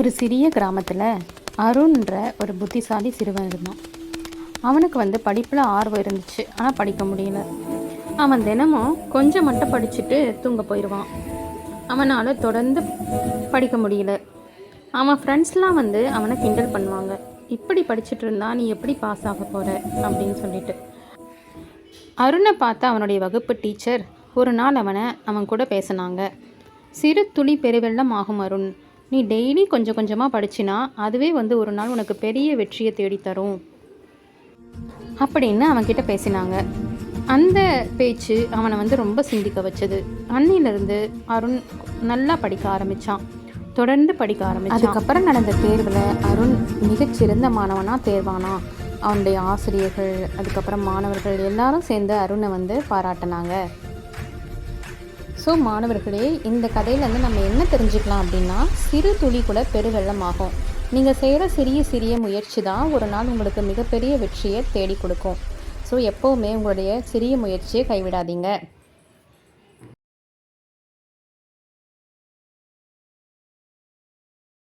ஒரு சிறிய கிராமத்தில் அருண்ன்ற ஒரு புத்திசாலி சிறுவன் இருந்தான். அவனுக்கு வந்து படிப்பில் ஆர்வம் இருந்துச்சு. ஆனால் படிக்க முடியல. அவன் தினமும் கொஞ்சம் மட்டும் படிச்சுட்டு தூங்க போயிடுவான் அவனால் தொடர்ந்து படிக்க முடியல. அவன் ஃப்ரெண்ட்ஸ்லாம் வந்து அவனை கிண்டல் பண்ணுவாங்க. இப்படி படிச்சுட்டு இருந்தா நீ எப்படி பாஸ் ஆக போகிற அப்படின்னு சொல்லிட்டு. அருணை பார்த்த அவனுடைய வகுப்பு டீச்சர் ஒரு நாள் அவனை அவன் கூட பேசினாங்க. சிறு துளி பெருவெள்ளம் ஆகும் அருண். நீ டெய்லி கொஞ்சம் கொஞ்சமாக படிச்சினா அதுவே வந்து ஒரு நாள் உனக்கு பெரிய வெற்றியை தேடித்தரும். அப்படின்னு அவன்கிட்ட பேசினாங்க. அந்த பேச்சு அவனை வந்து ரொம்ப சிந்திக்க வச்சது. அன்னிலிருந்து அருண் நல்லா படிக்க ஆரம்பித்தான் தொடர்ந்து படிக்க ஆரம்பித்தான் அதுக்கப்புறம் நடந்த தேர்வில் அருண் மிகச்சிறந்த மாணவனாக தேர்வானா. அவனுடைய ஆசிரியர்கள் அதுக்கப்புறம் மாணவர்கள் எல்லாரும் சேர்ந்து அருணை வந்து பாராட்டினாங்க. ஸோ மாணவர்களே இந்த கதையிலேருந்து நம்ம என்ன தெரிஞ்சுக்கலாம் அப்படின்னா சிறு துளி கூட பெருவெள்ளம் ஆகும். நீங்கள் செய்கிற சிறிய சிறிய முயற்சி தான் ஒரு நாள் உங்களுக்கு மிகப்பெரிய வெற்றியை தேடி கொடுக்கும். ஸோ எப்போவுமே உங்களுடைய சிறிய முயற்சியை கைவிடாதீங்க.